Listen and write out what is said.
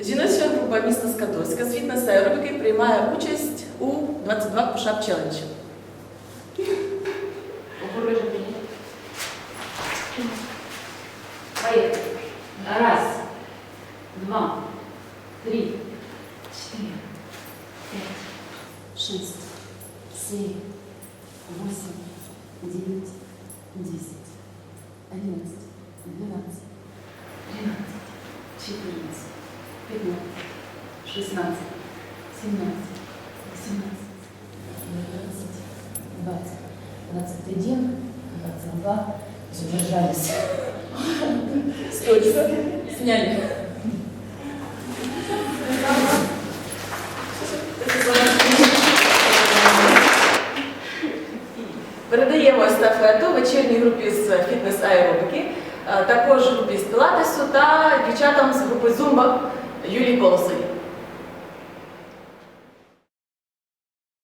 Жіноча група міста Скадовська з фітнес аеробіки приймає участь у 22 пушап челенджі. Поехали. Раз, два, три, четыре, пять, шесть, семь, восемь, девять, десять, одиннадцать, двенадцать, тринадцать, четырнадцать, пятнадцать, шестнадцать, семнадцать, восемнадцать, девятнадцать, двадцать. 21, 22, задержались. Сколько? Сняли. Передаємо естафету вечірній групі з фітнес-аеробіки, також групі з пілатесу та дівчатам з групи Зумба ユり子の水